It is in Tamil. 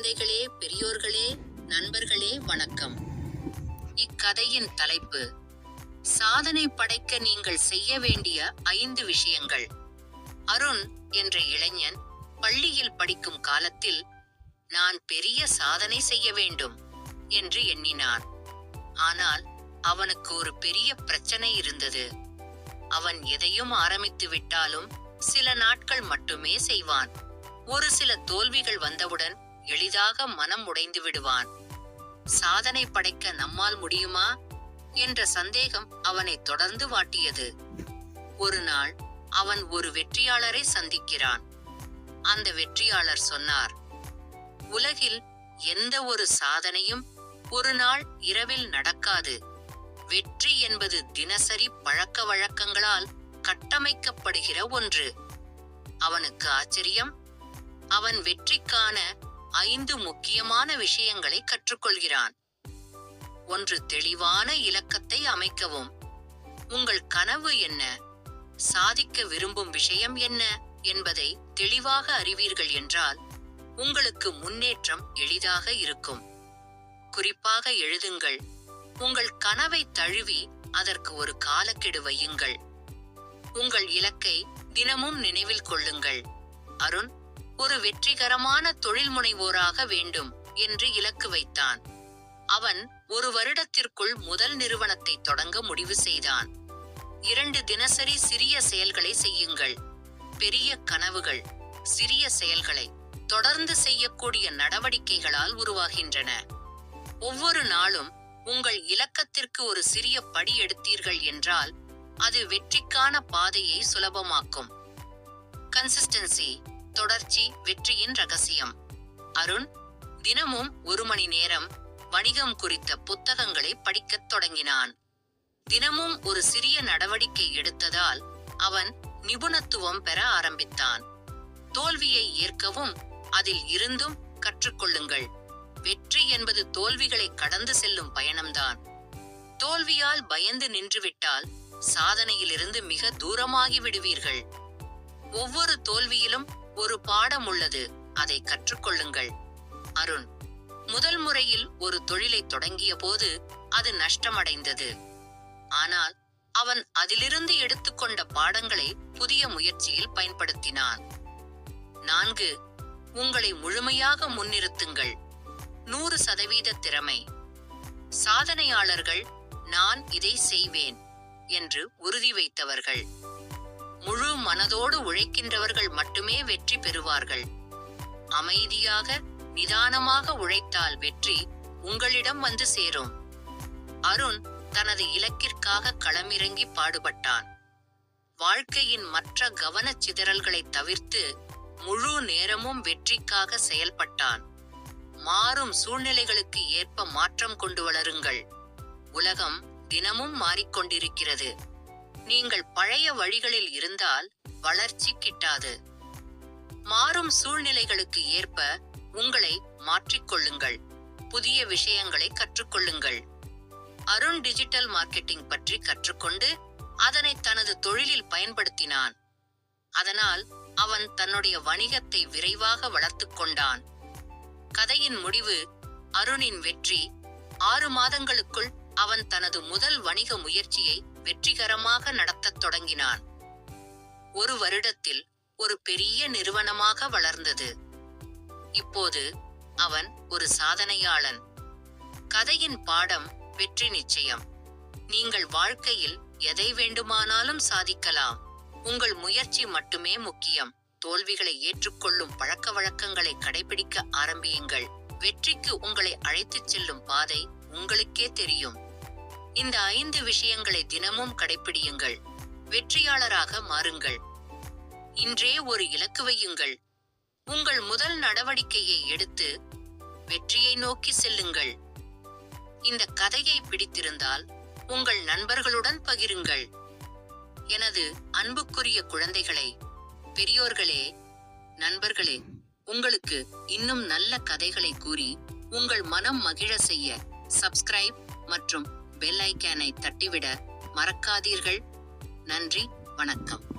குழந்தைகளே பெரியோர்களே நண்பர்களே வணக்கம். இக்கதையின் தலைப்பு சாதனை படைக்க நீங்கள் செய்ய வேண்டிய ஐந்து விஷயங்கள். அருண் என்ற இளைஞன் பள்ளியில் படிக்கும் காலத்தில் நான் பெரிய சாதனை செய்ய வேண்டும் என்று எண்ணினான் ஆனால் அவனுக்கு ஒரு பெரிய பிரச்சனை இருந்தது. அவன் எதையும் ஆரம்பித்து விட்டாலும் சில நாட்கள் மட்டுமே செய்வான். ஒரு சில தோல்விகள் வந்தவுடன் எளிதாக மனம் உடைந்து விடுவான். சாதனை படைக்க நம்மால் முடியுமா? என்ற சந்தேகம் அவனை தொடர்ந்து வாட்டியது. ஒரு நாள் அவன் ஒரு வெற்றியாளரை சந்திக்கிறான். அந்த வெற்றியாளர் சொன்னார் உலகில் எந்த ஒரு சாதனையும் ஒரு நாள் இரவில் நடக்காது. வெற்றி என்பது தினசரி பழக்க வழக்கங்களால் கட்டமைக்கப்படுகிற ஒன்று. அவனுக்கு ஆச்சரியம். அவன் வெற்றிக்கான ஐந்து முக்கியமான விஷயங்களை கற்றுக்கொள்கிறான். ஒன்று தெளிவான இலக்கத்தை அமைக்கவும். உங்கள் கனவு என்ன? சாதிக்க விரும்பும் விஷயம் என்ன? என்பதை தெளிவாக அறிவீர்கள் என்றால் உங்களுக்கு முன்னேற்றம் எளிதாக இருக்கும். குறிப்பாக எழுதுங்கள். உங்கள் கனவை தழுவி அதற்கு ஒரு காலக்கெடு வையுங்கள். உங்கள் இலக்கை தினமும் நினைவில் கொள்ளுங்கள். அருண் ஒரு வெற்றிகரமான தொழில் முனைவோராக வேண்டும் என்று இலக்கு வைத்தான். அவன் ஒரு வருடத்திற்குள் முதல் நிறுவனத்தை தொடங்க முடிவு செய்தான். இரண்டு தினசரி சிறிய செயல்களை செய்யுங்கள். பெரிய கனவுகள் சிறிய செயல்களை தொடர்ந்து செய்யக்கூடிய நடவடிக்கைகளால் உருவாகின்றன. ஒவ்வொரு நாளும் உங்கள் இலக்கத்திற்கு ஒரு சிறிய படி எடுத்தீர்கள் என்றால் அது வெற்றிக்கான பாதையை சுலபமாக்கும். கன்சிஸ்டன்சி தொடர்ச்சி வெற்றியின் ரகசியம். அருண் தினமும் ஒரு மணி நேரம் வணிகம் குறித்த புத்தகங்களை படிக்கத் தொடங்கினான். தினமும் ஒரு சிறிய நடவடிக்கை எடுத்ததால் அவன் நிபுணத்துவம் பெற ஆரம்பித்தான். தோல்வியை ஏற்கவும் அதில் இருந்தும் கற்றுக்கொள்ளுங்கள். வெற்றி என்பது தோல்விகளை கடந்து செல்லும் பயணம்தான். தோல்வியால் பயந்து நின்றுவிட்டால் சாதனையிலிருந்து மிக தூரமாகி விடுவீர்கள். ஒவ்வொரு தோல்வியிலும் ஒரு பாடம் உள்ளது. அதை கற்றுக்கொள்ளுங்கள். அருண் முதல் முறையில் ஒரு தொழிலை தொடங்கிய போது அது நஷ்டமடைந்தது. ஆனால் அவன் அதிலிருந்து எடுத்துக்கொண்ட பாடங்களை புதிய முயற்சியில் பயன்படுத்தினான். நான்கு உங்களை முழுமையாக முன்னிறுத்துங்கள். நூறு சதவீத திறமை. சாதனையாளர்கள் நான் இதை செய்வேன் என்று உறுதி வைத்தவர்கள். முழு மனதோடு உழைக்கின்றவர்கள் மட்டுமே வெற்றி பெறுவார்கள். அமைதியாக நிதானமாக உழைத்தால் வெற்றி உங்களிடம் வந்து சேரும். அருண் தனது இலக்கிற்காக களமிறங்கி பாடுபட்டான். வாழ்க்கையின் மற்ற கவனச் சிதறல்களை தவிர்த்து முழு நேரமும் வெற்றிக்காக செயல்பட்டான். மாறும் சூழ்நிலைகளுக்கு ஏற்ப மாற்றம் கொண்டு வளருங்கள். உலகம் தினமும் மாறிக்கொண்டிருக்கிறது. நீங்கள் பழைய வழிகளில் இருந்தால் வளர்ச்சி கிட்டாது. மாறும் சூழ்நிலைகளுக்கு ஏற்ப உங்களை மாற்றிக்கொள்ளுங்கள். புதிய விஷயங்களை கற்றுக்கொள்ளுங்கள். அருண் டிஜிட்டல் மார்க்கெட்டிங் பற்றி கற்றுக்கொண்டு அதனை தனது தொழிலில் பயன்படுத்தினான். அதனால் அவன் தன்னுடைய வணிகத்தை விரைவாக வளர்த்துக் கொண்டான். கதையின் முடிவு அருணின் வெற்றி. ஆறு மாதங்களுக்குள் அவன் தனது முதல் வணிக முயற்சியை வெற்றிகரமாக நடத்தத் தொடங்கினான். ஒரு வருடத்தில் ஒரு பெரிய நிறுவனமாக வளர்ந்தது. இப்போது அவன் ஒரு சாதனையாளன். கதையின் பாடம் வெற்றி நிச்சயம். நீங்கள் வாழ்க்கையில் எதை வேண்டுமானாலும் சாதிக்கலாம். உங்கள் முயற்சி மட்டுமே முக்கியம். தோல்விகளை ஏற்றுக்கொள்ளும் பழக்க வழக்கங்களை கடைபிடிக்க ஆரம்பியுங்கள். வெற்றிக்கு உங்களை அழைத்துச் செல்லும் பாதை உங்களுக்கே தெரியும். இந்த ஐந்து விஷயங்களை தினமும் கடைபிடியுங்கள் வெற்றியாளராக மாறுங்கள். இன்றே ஒரு இலக்கு வையுங்கள். உங்கள் முதல் நடவடிக்கையை எடுத்து வெற்றியை நோக்கி செல்லுங்கள். இந்த கதையை பிடித்திருந்தால் உங்கள் நண்பர்களுடன் பகிருங்கள். எனது அன்புக்குரிய குழந்தைகளே பெரியோர்களே நண்பர்களே உங்களுக்கு இன்னும் நல்ல கதைகளை கூறி உங்கள் மனம் மகிழ செய்ய சப்ஸ்கிரைப் மற்றும் பெல் ஐக்கானை தட்டிவிட மறக்காதீர்கள். நன்றி வணக்கம்.